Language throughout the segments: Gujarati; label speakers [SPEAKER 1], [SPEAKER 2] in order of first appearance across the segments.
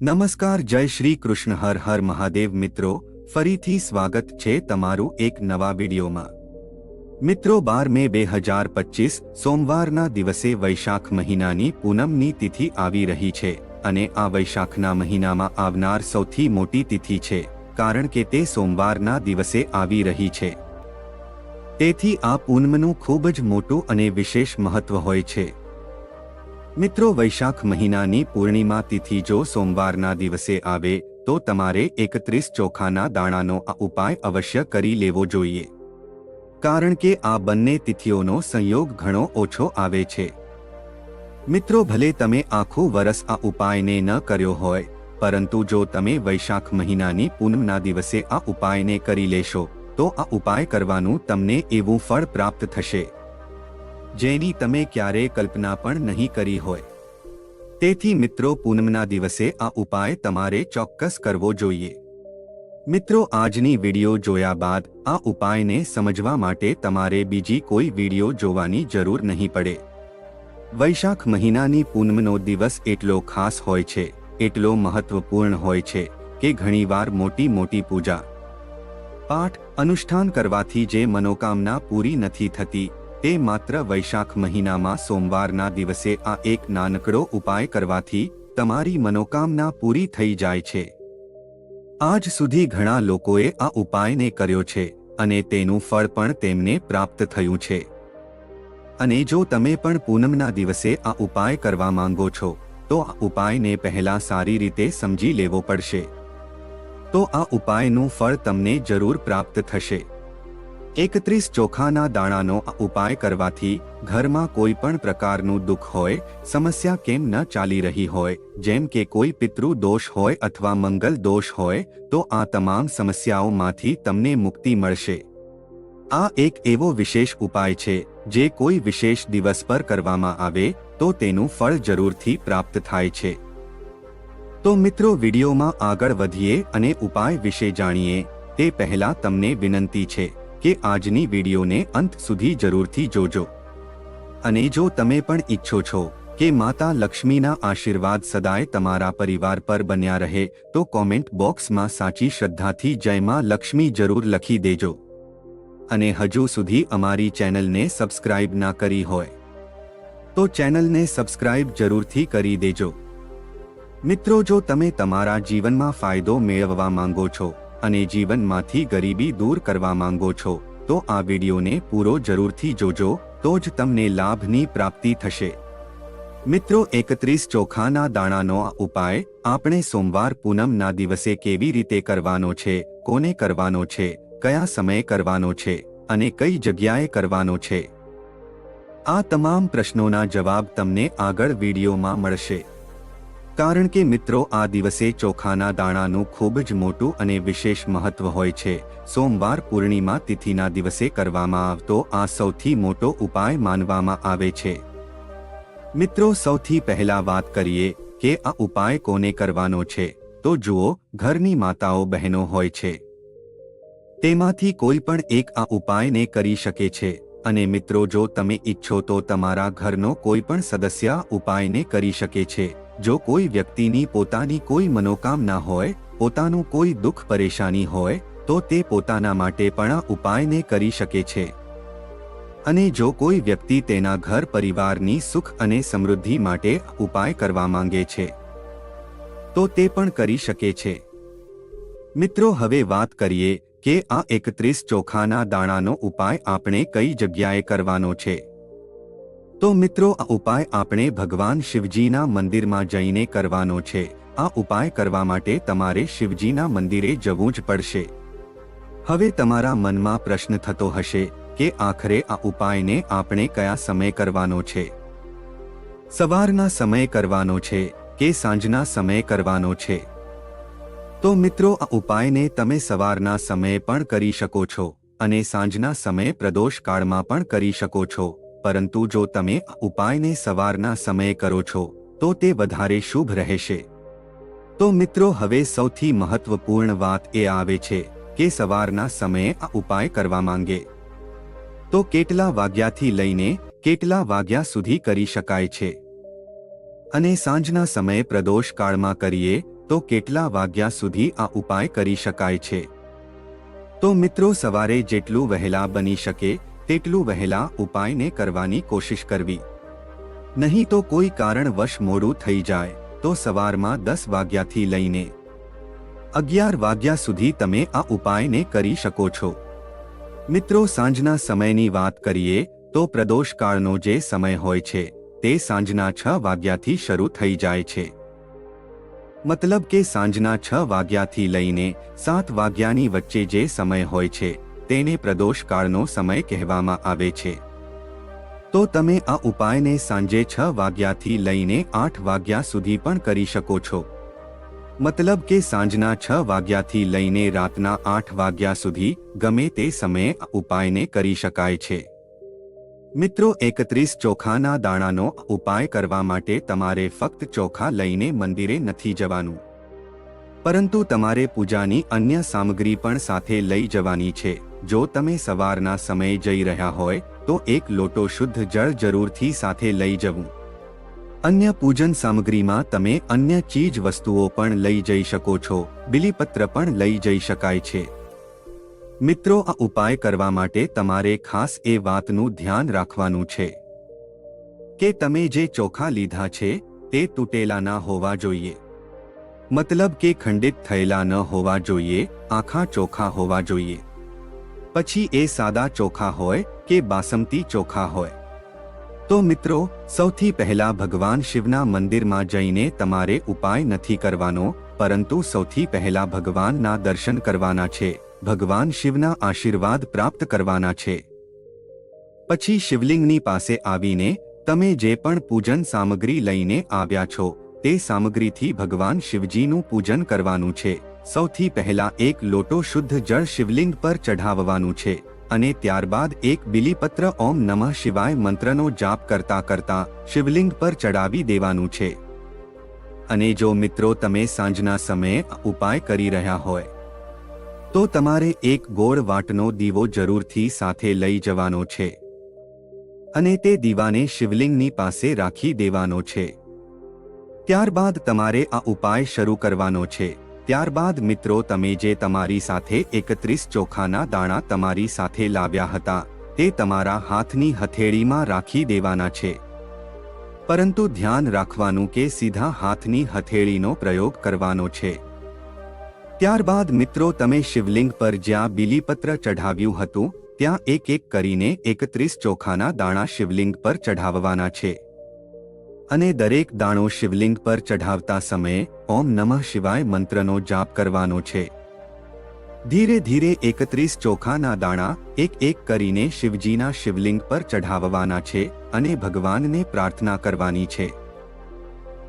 [SPEAKER 1] નમસ્કાર, જય શ્રી કૃષ્ણ, હર હર મહાદેવ મિત્રો. ફરીથી સ્વાગત છે તમારું એક નવા વિડીયોમાં. મિત્રો, બાર મે બે હજાર પચીસ, સોમવારના દિવસે વૈશાખ મહિનાની પૂનમની તિથિ આવી રહી છે અને આ વૈશાખના મહિનામાં આવનાર સૌથી મોટી તિથિ છે, કારણ કે તે સોમવારના દિવસે આવી રહી છે. તેથી આ પૂનમનું ખૂબ જ મોટું અને વિશેષ મહત્વ હોય છે. મિત્રો, વૈશાખ મહિનાની પૂર્ણિમા તિથિ જો સોમવારના દિવસે આવે, તો તમારે એકત્રીસ ચોખાના દાણાનો આ ઉપાય અવશ્ય કરી લેવો જોઈએ. કારણ કે આ બંને તિથિઓનો સંયોગ ઘણો ઓછો આવે છે. મિત્રો, ભલે તમે આખું વરસ આ ઉપાયને ન કર્યો હોય, પરંતુ જો તમે વૈશાખ મહિનાની પૂનમના દિવસે આ ઉપાયને કરી લેશો, તો આ ઉપાય કરવાનું તમને એવું ફળ પ્રાપ્ત થશે. જેની તમે ક્યારેય કલ્પના પણ નહીં કરી હોય. તેથી મિત્રો, પૂનમના દિવસે આ ઉપાય તમારે ચોક્કસ કરવો જોઈએ. મિત્રો, આજની વિડિયો જોયા બાદ આ ઉપાયને સમજવા માટે તમારે બીજી કોઈ વિડિયો જોવાની જરૂર નહીં પડે. વૈશાખ મહિનાની પૂનમનો દિવસ એટલો ખાસ હોય છે, એટલો મહત્વપૂર્ણ હોય છે કે ઘણીવાર મોટી મોટી પૂજા, પાઠ, અનુષ્ઠાન કરવાથી જે મનોકામના પૂરી નથી થતી તે માત્ર વૈશાખ મહિનામાં સોમવારના દિવસે આ એક નાનકડો ઉપાય કરવાથી તમારી મનોકામના પૂરી થઈ જાય છે. આજ સુધી ઘણા લોકોએ આ ઉપાયને કર્યો છે અને તેનું ફળ પણ તેમને પ્રાપ્ત થયું છે. અને જો તમે પણ પૂનમના દિવસે આ ઉપાય કરવા માંગો છો, તો આ ઉપાયને પહેલા સારી રીતે સમજી લેવો પડશે. તો આ ઉપાયનું ફળ તમને જરૂર પ્રાપ્ત થશે. એકત્રીસ ચોખાના દાણાનો ઉપાય કરવાથી ઘરમાં કોઈ પણ પ્રકારનું દુઃખ હોય, સમસ્યા કેમ ન ચાલી રહી હોય, જેમ કે કોઈ પિતૃ દોષ હોય અથવા મંગલ દોષ હોય, તો આ તમામ સમસ્યાઓમાંથી તમને મુક્તિ મળશે. આ એક એવો વિશેષ ઉપાય છે, જે કોઈ વિશેષ દિવસ પર કરવામાં આવે, તો તેનું ફળ જરૂરથી પ્રાપ્ત થાય છે. તો મિત્રો વિડીયોમાં આગળ વધીએ અને ઉપાય વિશે જાણીએ, તે પહેલા તમને વિનંતી છે. કે આજની વિડીયોને અંત સુધી જરૂરથી જોજો. અને જો તમે પણ ઈચ્છો છો કે માતા લક્ષ્મીના આશીર્વાદ સદાય તમારા પરિવાર પર બન્યા રહે, તો કોમેન્ટ બોક્સમાં સાચી શ્રદ્ધાથી જયમાં લક્ષ્મી જરૂર લખી દેજો. અને હજુ સુધી અમારી ચેનલને સબસ્ક્રાઇબ ના કરી હોય, તો ચેનલને સબસ્ક્રાઇબ જરૂરથી કરી દેજો. મિત્રો, જો તમે તમારા જીવનમાં ફાયદો મેળવવા માંગો છો અને જીવનમાંથી ગરીબી દૂર કરવા માંગો છો, તો આ વિડીયોને પૂરો જરૂરથી જોજો, તો જ તમને લાભની પ્રાપ્તિ થશે. મિત્રો, એકત્રીસ ચોખાના દાણાનો આ ઉપાય, આપણે સોમવાર પૂનમના દિવસે કેવી રીતે કરવાનો છે, કોને કરવાનો છે, કયા સમયે કરવાનો છે, અને કઈ જગ્યાએ કરવાનો છે? આ તમામ પ્રશ્નોના જવાબ તમને આગળ વિડીયોમાં મળશે. કારણ કે મિત્રો, આ દિવસે ચોખાના દાણાનું ખૂબ જ મોટું અને વિશેષ મહત્વ હોય છે. સોમવાર પૂર્ણિમા તિથિના દિવસે કરવામાં આવતો આ સૌથી મોટો ઉપાય માનવામાં આવે છે. મિત્રો, સૌથી પહેલા વાત કરીએ કે આ ઉપાય કોને કરવાનો છે. તો જુઓ, ઘરની માતાઓ બહેનો હોય છે. તેમાંથી કોઈ પણ એક આ ઉપાયને કરી શકે છે. અને મિત્રો, જો તમે ઈચ્છો તો તમારા ઘરનો કોઈ પણ સદસ્ય ઉપાયને કરી શકે છે. જો કોઈ વ્યક્તિની પોતાની કોઈ મનોકામના હોય, પોતાનું કોઈ દુઃખ પરેશાની હોય, તો તે પોતાના માટે પણ ઉપાયને કરી શકે છે. અને જો કોઈ વ્યક્તિ તેના ઘર પરિવારની સુખ અને સમૃદ્ધિ માટે ઉપાય કરવા માંગે છે, તો તે પણ કરી શકે છે. મિત્રો, હવે વાત કરીએ કે આ એકત્રીસ ચોખાના દાણાનો ઉપાય આપણે કઈ જગ્યાએ કરવાનો છે? તો મિત્રો, આ ઉપાય આપણે ભગવાન શિવજીના મંદિરમાં જઈને કરવાનો છે. આ ઉપાય કરવા માટે તમારે શિવજીના મંદિરે જવું જ પડશે. હવે તમારા મનમાં પ્રશ્ન થતો હશે કે આખરે આ ઉપાયને આપણે કયા સમય કરવાનો છે? સવારના સમય કરવાનો છે કે સાંજના સમય કરવાનો છે? તો મિત્રો, આ ઉપાયને તમે સવારના સમયે પણ કરી શકો છો અને સાંજના સમયે પ્રદોષ કાળમાં પણ કરી શકો છો. પરંતુ જો તમે ઉપાયને સવારના સમયે કરો છો, તો તે વધારે શુભ રહેશે. તો મિત્રો, હવે સૌથી મહત્વપૂર્ણ વાત એ આવે છે કે સવારના સમયે આ ઉપાય કરવા માંગે. તો કેટલા વાગ્યાથી લઈને કેટલા વાગ્યા સુધી કરી શકાય છે? અને સાંજના સમયે પ્રદોષ કાળમાં કરીએ, તો કેટલા વાગ્યા સુધી આ ઉપાય કરી શકાય છે? તો મિત્રો, સવારે જેટલું વહેલા બની શકે તેટલું વહેલા ઉપાયને કરવાની કોશિશ કરવી. નહીં તો કોઈ કારણવશ મોડું થઈ જાય, તો સવારમાં દસ વાગ્યાથી લઈને અગિયાર વાગ્યા સુધી તમે આ ઉપાયને કરી શકો છો. મિત્રો, સાંજના સમયની વાત કરીએ, તો પ્રદોષકાળનો જે સમય હોય છે, તે સાંજના છ વાગ્યાથી શરૂ થઈ જાય છે. મતલબ કે સાંજના છ વાગ્યાથી લઈને સાત વાગ્યાની વચ્ચે જે સમય હોય છે તેને પ્રદોષકાળનો સમય કહેવામાં આવે છે. તો તમે આ ઉપાયને સાંજે છ વાગ્યાથી લઈને આઠ વાગ્યા સુધી પણ કરી શકો છો. મતલબ કે સાંજના છ વાગ્યાથી લઈને રાતના આઠ વાગ્યા સુધી ગમે તે સમયે આ ઉપાયને કરી શકાય છે. મિત્રો, એકત્રીસ ચોખાના દાણાનો ઉપાય કરવા માટે તમારે ફક્ત ચોખા લઈને મંદિરે નથી જવાનું. પરંતુ તમારે પૂજાની અન્ય સામગ્રી પણ સાથે લઈ જવાની છે. જો તમે સવારના સમયે જઈ રહ્યા હોય, તો એક લોટો શુદ્ધ જળ જરૂરથી સાથે લઈ જવું. અન્ય પૂજન સામગ્રીમાં તમે અન્ય ચીજ વસ્તુઓ પણ લઈ જઈ શકો છો, બિલીપત્ર પણ લઈ જઈ શકાય છે. મિત્રો, આ ઉપાય કરવા માટે તમારે ખાસ એ વાતનું ધ્યાન રાખવાનું છે કે તમે જે ચોખા લીધા છે, તે તૂટેલા ના હોવા જોઈએ. મતલબ કે ખંડિત થયેલા ન હોવા જોઈએ, આખા ચોખા હોવા જોઈએ. પછી એ સાદા ચોખા હોય કે બાસમતી ચોખા હોય. તો મિત્રો, સૌથી પહેલા ભગવાન શિવના મંદિરમાં જઈને તમારે ઉપાય નથી કરવાનો, પરંતુ સૌથી પહેલા ભગવાનના દર્શન કરવાના છે, ભગવાન શિવના આશીર્વાદ પ્રાપ્ત કરવાના છે. પછી શિવલિંગની પાસે આવીને, તમે જે પણ પૂજન સામગ્રી લઈને આવ્યા છો, તે સામગ્રીથી ભગવાન શિવજીનું પૂજન કરવાનું છે. સૌથી પહેલા એક લોટો શુદ્ધ જળ શિવલિંગ પર ચઢાવવાનું છે અને ત્યારબાદ એક બિલીપત્ર ઓમ નમઃ શિવાય મંત્રનો જાપ કરતા કરતા શિવલિંગ પર ચડાવી દેવાનું છે. અને જો મિત્રો તમે સાંજના સમયે ઉપાય કરી રહ્યા હોય, તો તમારે એક ગોળ વાટનો દીવો જરૂરથી સાથે લઈ જવાનો છે અને તે દીવાને શિવલિંગની પાસે રાખી દેવાનો છે. ત્યારબાદ તમારે આ ઉપાય શરૂ કરવાનો છે. ત્યારબાદ મિત્રો, તમે જે તમારી સાથે એકત્રીસ ચોખાના દાણા તમારી સાથે લાવ્યા હતા, તે તમારા હાથની હથેળીમાં રાખી દેવાના છે. પરંતુ ધ્યાન રાખવાનું કે સીધા હાથની હથેળીનો પ્રયોગ કરવાનો છે. ત્યારબાદ મિત્રો, તમે શિવલિંગ પર જ્યાં બિલીપત્ર ચઢાવ્યું હતું, ત્યાં એક એક કરીને એકત્રીસ ચોખાના દાણા શિવલિંગ પર ચઢાવવાના છે. અને દરેક દાણો શિવલિંગ પર ચઢાવતા સમયે ઓમ નમઃ શિવાય મંત્રનો જાપ કરવાનો છે. ધીરે ધીરે એકત્રીસ ચોખાના દાણા, એક એક કરીને શિવજીના શિવલિંગ પર ચઢાવવાના છે અને ભગવાનને પ્રાર્થના કરવાની છે.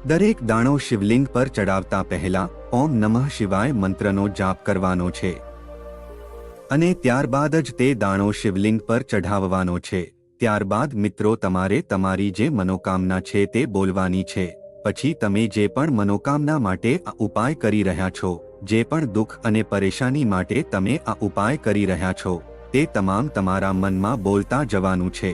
[SPEAKER 1] દરેક દાણો શિવલિંગ પર ચડાવતા પહેલા ઓમ નમઃ શિવાય મંત્રનો જાપ કરવાનો છે. અને ત્યારબાદ જ તે દાણો શિવલિંગ પર ચઢાવવાનો છે. ત્યારબાદ મિત્રો તમારે તમારી જે મનોકામના છે તે બોલવાની છે. પછી તમે જે પણ મનોકામના માટે આ ઉપાય કરી રહ્યા છો, જે પણ દુઃખ અને પરેશાની માટે તમે આ ઉપાય કરી રહ્યા છો, તે તમામ તમારા મનમાં બોલતા જવાનું છે.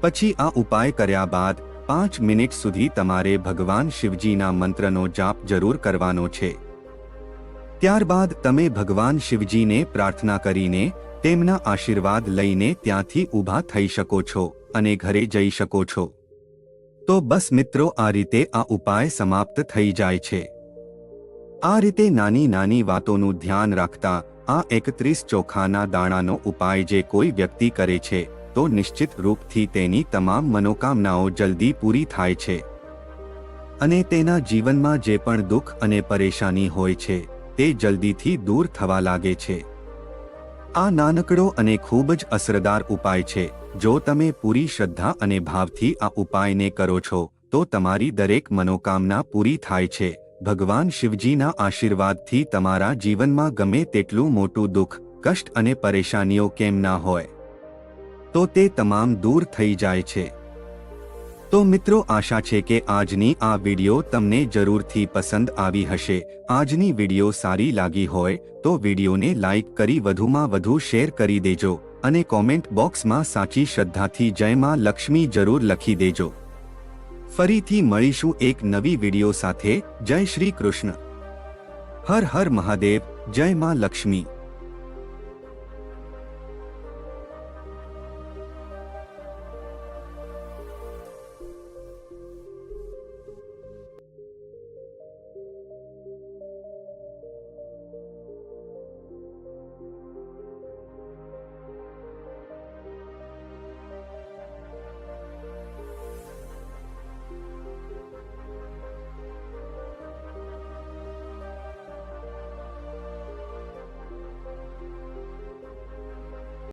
[SPEAKER 1] પછી આ ઉપાય કર્યા બાદ, પાંચ મિનિટ સુધી તમારે ભગવાન શિવજીના મંત્રનો જાપ જરૂર કરવાનો છે. ત્યારબાદ તમે ભગવાન શિવજીને પ્રાર્થના કરીને, તેમના આશીર્વાદ લઈને ત્યાંથી ઊભા થઈ શકો છો અને ઘરે જઈ શકો છો. તો બસ મિત્રો, આ રીતે આ ઉપાય સમાપ્ત થઈ જાય છે. આ રીતે નાની નાની વાતોનું ધ્યાન રાખતા આ એકત્રીસ ચોખાના દાણાનો ઉપાય જે કોઈ વ્યક્તિ કરે છે, તો નિશ્ચિત રૂપથી તેની તમામ મનોકામનાઓ જલ્દી પૂરી થાય છે. અને તેના જીવનમાં જે પણ દુઃખ અને પરેશાની હોય છે, તે જલ્દીથી દૂર થવા લાગે છે. આ નાનકડો અને ખૂબ જ અસરદાર ઉપાય છે. જો તમે પૂરી શ્રદ્ધા અને ભાવથી આ ઉપાયને કરો છો, તો તમારી દરેક મનોકામના પૂરી થાય છે. ભગવાન શિવજીના આશીર્વાદથી તમારા જીવનમાં ગમે તેટલું મોટું દુઃખ, કષ્ટ અને પરેશાનીઓ કેમ ના હોય, તો તે તમામ દૂર થઈ જાય છે. તો મિત્રો આશા છે કે આજની આ વીડિયો તમને જરૂરથી પસંદ આવી હશે. આજની વીડિયો સારી લાગી હોય તો વિડીયોને લાઇક કરી વધુમાં વધુ શેર કરી દેજો અને કોમેન્ટ બોક્સમાં સાચી શ્રદ્ધાથી જય માં લક્ષ્મી જરૂર લખી દેજો. ફરીથી મળીશું એક નવી વીડિયો સાથે. જય શ્રી કૃષ્ણ. હર હર મહાદેવ. જય માં લક્ષ્મી.